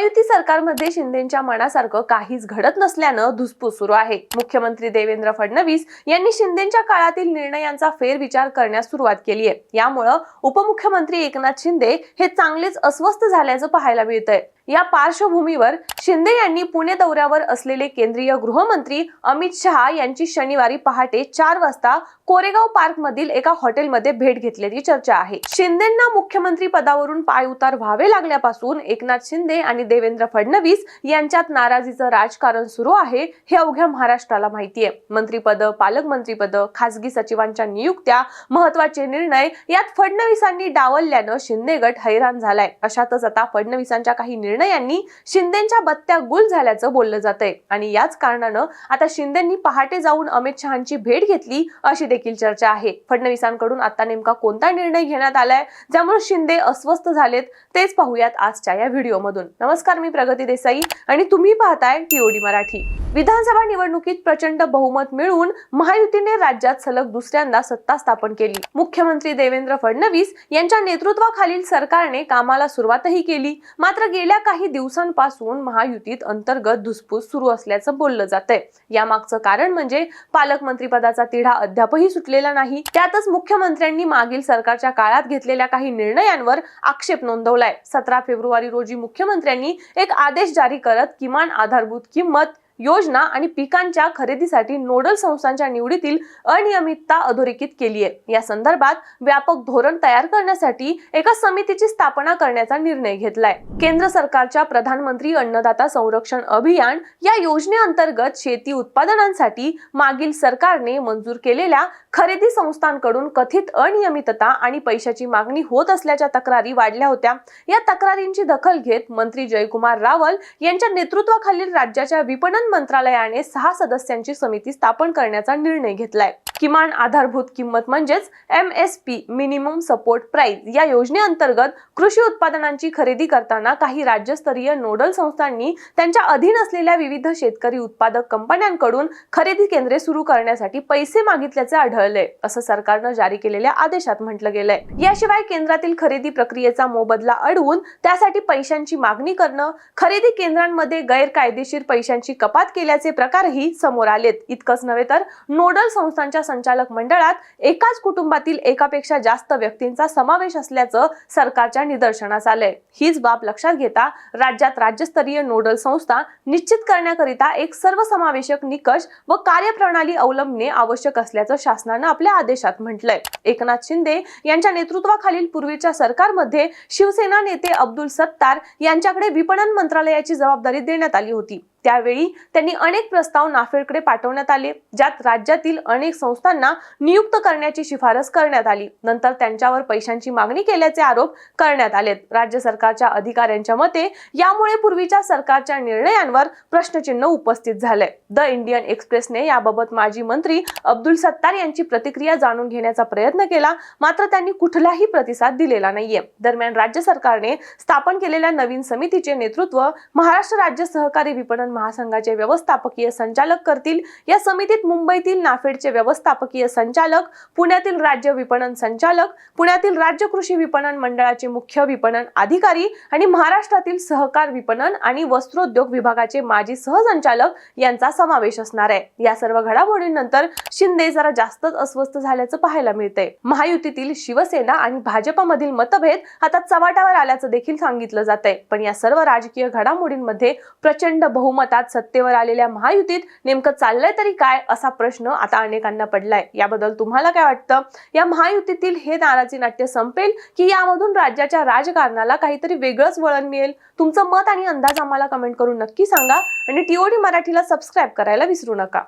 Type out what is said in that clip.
महायुती सरकारमध्ये शिंदेच्या मनासारखं काहीच घडत नसल्यानं धुसफूस सुरू आहे. मुख्यमंत्री देवेंद्र फडणवीस यांनी शिंदेच्या काळातील निर्णयांचा फेरविचार करण्यास सुरुवात केली आहे. यामुळं उपमुख्यमंत्री एकनाथ शिंदे हे चांगलेच अस्वस्थ झाल्याचं पाहायला मिळतंय. या पार्श्वभूमीवर शिंदे यांनी पुणे दौऱ्यावर असलेले केंद्रीय गृहमंत्री अमित शहा यांची शनिवारी पहाटे चार वाजता कोरेगाव पार्क मधील एका हॉटेलमध्ये भेट घेतल्याची चर्चा आहे. शिंदेना मुख्यमंत्री पदावरून पायउतार व्हावे लागल्यापासून एकनाथ शिंदे आणि देवेंद्र फडणवीस यांच्यात नाराजीचं राजकारण सुरू आहे हे अवघ्या महाराष्ट्राला माहिती आहे मंत्रीपद पालकमंत्रीपद खासगी सचिवांच्या नियुक्त्या महत्त्वाचे निर्णय यात फडणवीसांनी डावलल्यानं शिंदे गट हैराण झालाय. अशातच आता फडणवीसांच्या काही निर्णयांनी शिंदेच्या बत्त्या गुल झाल्याचं बोललं जातंय. आणि याच कारणानं आता शिंदेंनी पहाटे जाऊन अमित शहाची भेट घेतली अशी देखील चर्चा आहे. फडणवीसांकडून आता नेमका कोणता निर्णय घेण्यात आलाय ज्यामुळे शिंदे अस्वस्थ झालेत तेच पाहूयात आजच्या या व्हिडिओमधून. नमस्कार मी प्रगती देसाई आणि तुम्ही पाहताय टीओडी मराठी. विधानसभा निवडणुकीत प्रचंड बहुमत मिळवून महायुतीने राज्यात सलग दुसऱ्यांदा सत्ता स्थापन केली. मुख्यमंत्री देवेंद्र फडणवीस यांच्या नेतृत्वाखालील सरकारने कामाला सुरुवातही केली. मात्र गेल्या काही दिवसांपासून महायुतीत अंतर्गत धुसफूस सुरू असल्याचं बोललं जातंय. यामागचं कारण म्हणजे पालकमंत्रीपदाचा तिढा अद्यापही सुटलेला नाही. त्यातच मुख्यमंत्र्यांनी मागील सरकारच्या काळात घेतलेल्या काही निर्णयांवर आक्षेप नोंदवलाय. सतरा फेब्रुवारी रोजी मुख्यमंत्र्यांनी एक आदेश जारी करत किमान आधारभूत किंमत योजना आणि पिकांच्या खरेदीसाठी नोडल संस्थांच्या निवडीतील अनियमितता अधोरेखित केली आहे या संदर्भात व्यापक धोरण तयार करण्यासाठी एका समितीची स्थापना करण्याचा निर्णय घेतलाय. केंद्र सरकारच्या प्रधानमंत्री अन्नदाता संरक्षण अभियान या योजनेअंतर्गत शेती उत्पादनांसाठी मागील सरकारने मंजूर केलेल्या खरेदी संस्थांकडून कथित अनियमितता आणि पैशाची मागणी होत असल्याच्या तक्रारी वाढल्या होत्या. या तक्रारींची दखल घेत मंत्री जयकुमार रावल यांच्या नेतृत्वाखालील राज्याच्या विपणन मंत्रालयाने सहा सदस्यांची समिती स्थापन करण्याचा निर्णय घेतलाय. किमान आधारभूत किंमत म्हणजेच M S P minimum support price या योजनेअंतर्गत कृषी उत्पादनांची खरेदी करताना काही राज्यस्तरीय नोडल संस्थांनी त्यांच्या अधीन असलेल्या विविध शेतकरी उत्पादक कंपन्यांकडून खरेदी केंद्रे सुरू करण्यासाठी पैसे मागितल्याचे आढळले असं सरकारनं जारी केलेल्या आदेशात म्हटलं गेलंय. याशिवाय केंद्रातील खरेदी प्रक्रियेचा मोबदला अडवून त्यासाठी पैशांची मागणी करणं खरेदी केंद्रांमध्ये गैरकायदेशीर पैशांची कपात केल्याचे प्रकारही समोर आलेत. इतकंच नव्हे तर नोडल संस्थांच्या संचालक मंडळात एकाच कुटुंबातील एकापेक्षा जास्त व्यक्तींचा समावेश असल्याचं सरकारच्या निदर्शनास आलंय. हीच बाब लक्षात घेता राज्यात राज्यस्तरीय नोडल संस्था निश्चित करण्याकरिता एक सर्वसमावेशक निकष व कार्यप्रणाली अवलंबणे आवश्यक असल्याचं शासनानं आपल्या आदेशात म्हटलंय. एकनाथ शिंदे यांच्या नेतृत्वाखालील पूर्वीच्या सरकारमध्ये शिवसेना नेते अब्दुल सत्तार यांच्याकडे विपणन मंत्रालयाची जबाबदारी देण्यात आली होती. त्यावेळी त्यांनी अनेक प्रस्ताव नाफेडकडे पाठवण्यात आले ज्यात राज्यातील अनेक संस्थांना नियुक्त करण्याची शिफारस करण्यात आली. नंतर त्यांच्यावर पैशांची मागणी केल्याचे आरोप करण्यात आलेत. राज्य सरकारच्या अधिकाऱ्यांच्या मते यामुळे पूर्वीच्या सरकारच्या निर्णयांवर प्रश्नचिन्ह उपस्थित झालंय. द इंडियन एक्सप्रेसने याबाबत माजी मंत्री अब्दुल सत्तार यांची प्रतिक्रिया जाणून घेण्याचा प्रयत्न केला मात्र त्यांनी कुठलाही प्रतिसाद दिलेला नाहीये. दरम्यान राज्य सरकारने स्थापन केलेल्या नवीन समितीचे नेतृत्व महाराष्ट्र राज्य सहकारी विपणन महासंघाचे व्यवस्थापकीय संचालक करतील. या समितीत मुंबईतील नाफेडचे व्यवस्थापकीय संचालक पुण्यातील राज्य विपणन संचालक पुण्यातील राज्य कृषी विपणन मंडळाचे मुख्य विपणन अधिकारी आणि महाराष्ट्रातील सहकार विपणन आणि वस्त्रोद्योग विभागाचे माजी सहसंचालक यांचा समावेश असणार आहे. या सर्व घडामोडींनंतर शिंदे जरा जास्तच अस्वस्थ झाल्याचं पाहायला मिळतंय. महायुतीतील शिवसेना आणि भाजपमधील मतभेद आता चव्हाट्यावर आल्याचं देखील सांगितलं जात आहे पण या सर्व राजकीय घडामोडींमध्ये प्रचंड बहुमतात सत्तेवर आलेल्या महायुतीत नेमकं चाललंय तरी काय असा प्रश्न आता अनेकांना पडलाय. याबद्दल तुम्हाला काय वाटतं? या महायुतीतील हे नाराजी नाट्य संपेल की यामधून राज्याच्या राजकारणाला काहीतरी वेगळंच वळण मिळेल? तुमचं मत आणि अंदाज आम्हाला कमेंट करून नक्की सांगा आणि टीओडी मराठीला सबस्क्राईब करायला विसरू नका.